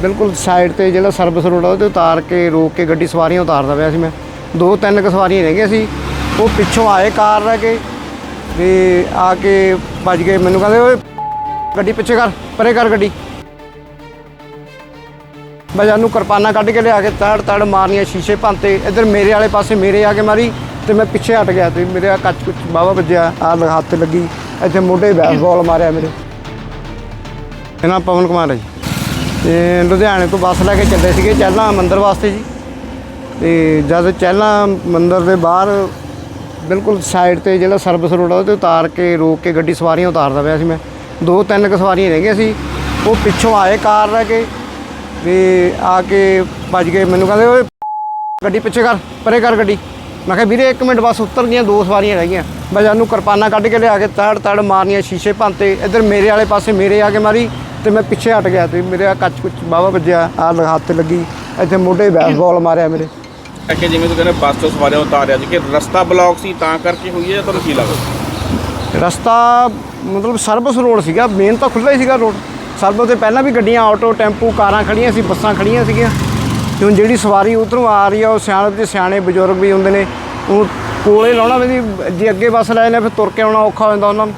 ਬਿਲਕੁਲ ਸਾਈਡ ਤੇ ਜਿਹੜਾ ਸਰਵਿਸ ਰੋਡ ਆ, ਉਹਦੇ ਉਤਾਰ ਕੇ ਰੋਕ ਕੇ ਗੱਡੀ ਸਵਾਰੀਆਂ ਉਤਾਰਦਾ ਪਿਆ ਸੀ ਮੈਂ। ਦੋ ਤਿੰਨ ਕੁ ਸਵਾਰੀਆਂ ਰਹਿ ਗਈਆਂ ਸੀ। ਉਹ ਪਿੱਛੋਂ ਆਏ ਕਾਰ ਰਹਿ ਕੇ ਤੇ ਆ ਕੇ ਵੱਜ ਗਏ। ਮੈਨੂੰ ਕਹਿੰਦੇ, ਓਏ, ਗੱਡੀ ਪਿੱਛੇ ਕਰ, ਪਰੇ ਕਰ ਗੱਡੀ। ਮੈਂ ਜਾਨੂੰ ਕਿਰਪਾਨਾਂ ਕੱਢ ਕੇ ਲਿਆ ਕੇ ਤੜ ਤੜ ਮਾਰਨੀਆਂ, ਸ਼ੀਸ਼ੇ ਭੰਤੇ ਇੱਧਰ ਮੇਰੇ ਵਾਲੇ ਪਾਸੇ ਮੇਰੇ ਆ ਕੇ ਮਾਰੀ ਤੇ ਮੈਂ ਪਿੱਛੇ ਹਟ ਗਿਆ ਤੇ ਮੇਰੇ ਆ ਕੱਚ ਕੁੱਚ ਬਾਵਾ ਵੱਜਿਆ ਆ ਹੱਥ ਲੱਗੀ। ਇੱਥੇ ਮੋਢੇ ਬੈਸਬਾਲ ਮਾਰਿਆ ਮੇਰੇ। ਇਹਨਾਂ ਪਵਨ ਕੁਮਾਰ ਹੈ ਜੀ। ਤੇ ਲੁਧਿਆਣੇ ਤੋਂ ਬੱਸ ਲੈ ਕੇ ਚੱਲੇ ਸੀਗੇ ਚਹਿਲਾਂ ਮੰਦਰ ਵਾਸਤੇ ਜੀ। ਤੇ ਜਦ ਚਹਿਲਾਂ ਮੰਦਰ ਦੇ ਬਾਹਰ ਬਿਲਕੁਲ ਸਾਈਡ ਤੇ ਜਿਹੜਾ ਸਰਵਿਸ ਰੋਡ ਆ, ਉਹਦੇ ਉਤਾਰ ਕੇ ਰੋਕ ਕੇ ਗੱਡੀ ਸਵਾਰੀਆਂ ਉਤਾਰਦਾ ਪਿਆ ਸੀ ਮੈਂ। ਦੋ ਤਿੰਨ ਕੁ ਸਵਾਰੀਆਂ ਰਹਿ ਗਈਆਂ ਸੀ। ਉਹ ਪਿੱਛੋਂ ਆਏ ਕਾਰ ਲੈ ਕੇ ਤੇ ਆ ਕੇ ਭੱਜ ਗਏ। ਮੈਨੂੰ ਕਹਿੰਦੇ, ਓਏ, ਗੱਡੀ ਪਿੱਛੇ ਕਰ, ਪਰੇ ਕਰ ਗੱਡੀ। ਮੈਂ ਕਿਹਾ, ਵੀਰੇ 1 ਮਿੰਟ ਬਸ ਉਤਰ ਗਈਆਂ, ਦੋ ਸਵਾਰੀਆਂ ਰਹਿ ਗਈਆਂ। ਮੈਂ ਜਾਨੂੰ ਕਿਰਪਾਨਾਂ ਕੱਢ ਕੇ ਲਿਆ ਕੇ ਤੜ ਤੜ ਮਾਰਨੀਆਂ ਸ਼ੀਸ਼ੇ ਭੰਤੇ ਇੱਧਰ ਮੇਰੇ ਵਾਲੇ ਪਾਸੇ ਮੇਰੇ ਆ ਕੇ ਮਾਰੀ। ਤੇ ਮੈਂ ਪਿੱਛੇ ਹਟ ਗਿਆ ਤੇ ਮੇਰੇ ਆ ਕੱਚ ਕੁੱਚ ਬਾਵਾ ਵੱਜਿਆ ਆ ਹੱਥ ਤੇ ਲੱਗੀ ਇੱਥੇ ਮੋਢੇ ਬੈਸਬਾਲ ਮਾਰਿਆ ਮੇਰੇ। ਕਿ ਜਿਵੇਂ ਤੂੰ ਕਹਿੰਦਾ ਬੱਸ ਤੋਂ ਸਵਾਰੀਆਂ ਉਤਾਰਿਆ ਸੀ ਕਿ ਰਸਤਾ ਬਲੌਕ ਸੀ ਤਾਂ ਕਰਕੇ ਹੋਈ ਹੈ ਜਾਂ ਤੁਹਾਨੂੰ ਕੀ ਲੱਗਦਾ? ਰਸਤਾ ਮਤਲਬ ਸਰਵਿਸ ਰੋਡ ਸੀਗਾ ਮੇਨ ਤਾਂ ਖੁੱਲ੍ਹਾ ਹੀ ਸੀਗਾ ਰੋਡ। ਸਰਵਿਸ ਤੇ ਪਹਿਲਾਂ ਵੀ ਗੱਡੀਆਂ ਆਟੋ ਟੈਂਪੂ ਕਾਰਾਂ ਖੜੀਆਂ ਸੀ ਬੱਸਾਂ ਖੜੀਆਂ ਸੀਗੀਆਂ। ਤੇ ਹੁਣ ਜਿਹੜੀ ਸਵਾਰੀ ਉਧਰੋਂ ਆ ਰਹੀ ਆ ਉਹ ਸਿਆਣੇ ਤੇ ਸਿਆਣੇ ਬਜ਼ੁਰਗ ਵੀ ਹੁੰਦੇ ਨੇ ਉਹ ਕੋਲੇ ਲਾਉਣਾ ਵੀ ਜੇ ਅੱਗੇ ਬੱਸ ਲੈ ਨੇ ਫਿਰ ਤੁਰ ਕੇ ਆਉਣਾ ਔਖਾ ਹੋ ਜਾਂਦਾ ਉਹਨਾਂ ਨੂੰ।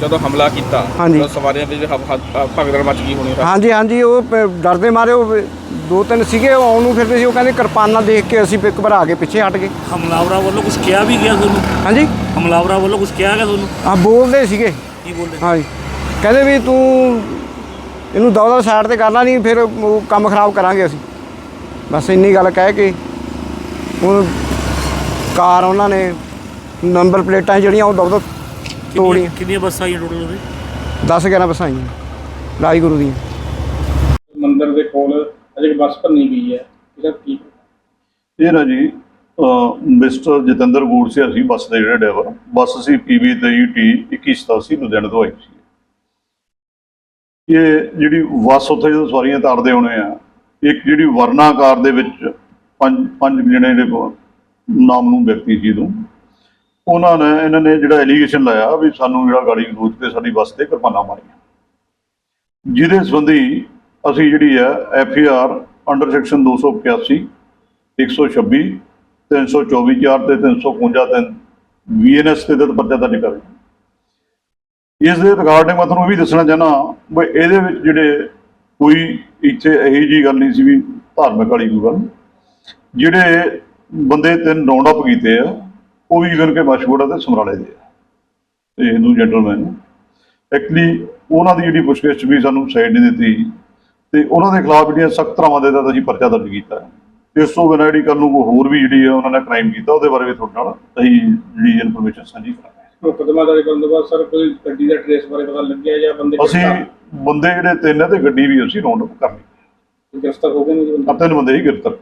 ਜਦੋਂ ਹਮਲਾ ਕੀਤਾ ਹਾਂਜੀ। ਉਦੋਂ ਸਵਾਰੀਆਂ ਵਿੱਚ ਹ- ਹ- ਭਗਦੜ ਮਚ ਗਈ ਹੋਣੀ ਹਾਂਜੀ ਹਾਂਜੀ ਉਹ ਪ- ਡਰਦੇ ਮਾਰੇ ਉਹ ਦੋ ਤਿੰਨ ਸੀਗੇ ਉਹ ਆਉਣ ਨੂੰ ਫਿਰਦੇ ਸੀ ਉਹ ਕਹਿੰਦੇ ਕਿਰਪਾਨਾਂ ਦੇਖ ਕੇ ਅਸੀਂ ਇੱਕ ਵਾਰ ਆ ਕੇ ਪਿੱਛੇ ਹਟ ਗਏ। ਹਮਲਾਵਰਾਂ ਵੱਲੋਂ ਕੁਝ ਕਿਹਾ ਵੀ ਗਿਆ ਤੁਹਾਨੂੰ? ਹਾਂਜੀ? ਹਮਲਾਵਰਾਂ ਵੱਲੋਂ ਕੁਝ ਕਿਹਾ ਗਿਆ ਤੁਹਾਨੂੰ? ਆ ਬੋਲਦੇ ਸੀਗੇ। ਕੀ ਬੋਲਦੇ? ਹਾਂਜੀ। ਕਹਿੰਦੇ ਵੀ ਤੂੰ ਇਹਨੂੰ ਦੌੜਾ ਸਾਈਡ ਤੇ ਕਰਨਾ ਨਹੀਂ ਫਿਰ ਉਹ ਕੰਮ ਖਰਾਬ ਕਰਾਂਗੇ ਅਸੀਂ। ਬਸ ਇੰਨੀ ਗੱਲ ਕਹਿ ਕੇ ਉਹ ਕਾਰ ਉਹਨਾਂ ਨੇ ਨੰਬਰ ਪਲੇਟਾਂ ਜਿਹੜੀਆਂ ਉਹ ਦੌੜਾ ਕਿੰਨੀਆਂ ਬੱਸਾਂ ਆਈਆਂ ਟੋਟਲ ਉਹਦੇ? 10 11 ਬੱਸਾਂ ਆਈਆਂ। ਰਾਈ ਗੁਰੂ ਦੀਆਂ। ਮੰਦਿਰ ਦੇ ਕੋਲ ਅਜੇ ਬੱਸ ਭੰਨੀ ਗਈ ਹੈ। ਇਹਦਾ ਕੀ ਇਹ ਨਾ ਜੀ ਮਿਸਟਰ ਜਤਿੰਦਰ ਗੂੜਸਿਆ ਸੀ ਬੱਸ ਦੇ ਜਿਹੜੇ ਡਰਾਈਵਰ। ਬੱਸ ਸੀ ਪੀਬੀ 23T 2187 ਲੁਧਿਆਣੇ ਤੋਂ ਆਈ ਸੀ। ਇਹ ਜਿਹੜੀ ਬੱਸ ਉੱਥੇ ਜਦੋਂ ਸਵਾਰੀਆਂ ਤਾਰਦੇ ਹੋਣੇ ਆ ਇੱਕ ਜਿਹੜੀ ਵਰਨਾ ਕਾਰ ਦੇ ਵਿੱਚ ਪੰਜ ਪੰਜ ਜਿਹੜੇ ਨਾਮ ਨੂੰ ਵਿਅਕਤੀ ਸੀ ਤੋਂ ਉਹਨਾਂ ਨੇ, ਇਹਨਾਂ ਨੇ ਜਿਹੜਾ ਐਲੀਗੇਸ਼ਨ ਲਾਇਆ ਵੀ ਸਾਨੂੰ ਜਿਹੜਾ ਗਾੜੀ ਗਲੂਚ ਤੇ ਸਾਡੀ ਬੱਸ ਤੇ ਕਿਰਪਾਨਾਂ ਮਾਰੀਆਂ। ਜਿਹਦੇ ਸੰਬੰਧੀ ਅਸੀਂ ਜਿਹੜੀ ਹੈ F I R under section 281 126 324 4 ਤੇ 351 ਤੇ ਵੀਐਨਐਸ ਤੇ ਤਹਿਤ ਪਰਚਾ ਦਰਜ ਕਰ ਇਸ ਦੇ ਰਿਗਾਰਡਿੰਗ ਮੈਂ ਤੁਹਾਨੂੰ ਇਹ ਵੀ ਦੱਸਣਾ ਚਾਹਨਾ ਵੀ ਇਹਦੇ ਵਿੱਚ ਜਿਹੜੇ ਕੋਈ ਇੱਥੇ ਇਹੀ ਜੀ ਗੱਲ ਨਹੀਂ ਸੀ ਵੀ ਧਾਰਮਿਕ ਵਾਲੀ ਕੋਈ ਗੱਲ। ਜਿਹੜੇ ਬੰਦੇ ਤਿੰਨ ਰਾਉਂਡ ਅਪ ਕੀਤੇ ਆ ਉਹ ਵੀ ਇਵਨ ਕੇ ਮਸ਼ਹੂਰ ਤੇ ਸਮਰਾਲੇ ਦੇ ਤੇ ਹਿੰਦੂ ਜੈਂਟਲਮੈਨ ਐਕਚੁਅਲੀ ਉਹਨਾਂ ਦੀ ਜਿਹੜੀ ਪੁੱਛਗਿੱਛ ਵੀ ਸਾਨੂੰ ਸਾਈਡ ਨਹੀਂ ਦਿੱਤੀ। ਤੇ ਉਹਨਾਂ ਦੇ ਖਿਲਾਫ ਜਿਹੜੀਆਂ ਸਖਤ ਧਾਰਾਵਾਂ ਦੇ ਤਹਿਤ ਅਸੀਂ ਪਰਚਾ ਦਰਜ ਕੀਤਾ। ਹੈ ਤੇ ਇਸ ਤੋਂ ਬਿਨਾਂ ਜਿਹੜੀ ਕੱਲ ਨੂੰ ਕੋਈ ਹੋਰ ਵੀ ਜਿਹੜੀ ਆ ਉਹਨਾਂ ਨੇ ਕ੍ਰਾਈਮ ਕੀਤਾ ਉਹਦੇ ਬਾਰੇ ਵੀ ਤੁਹਾਡੇ ਨਾਲ ਅਸੀਂ ਜਿਹੜੀ ਇਨਫੋਰਮੇਸ਼ਨ ਸਾਂਝੀ ਕਰਾਂਗੇ। ਮੁਕਦਮਾ ਦਰਜ ਕਰਨ ਤੋਂ ਬਾਅਦ ਸਰ ਕੋਈ ਗੱਡੀ ਦਾ ਟ੍ਰੇਸ ਬਾਰੇ ਪਤਾ ਲੱਗਿਆ ਜਾਂ ਬੰਦੇ ਅਸੀਂ ਬੰਦੇ ਜਿਹੜੇ ਤਿੰਨ ਤੇ ਗੱਡੀ ਵੀ ਅਸੀਂ ਰਾਉਂਡ ਅਪ ਕਰ ਲਈ। ਗ੍ਰਿਫਤਾਰ ਹੋ ਗਏ ਨੇ ਤਿੰਨ ਬੰਦੇ ਹੀ ਗ੍ਰਿਫਤਾਰ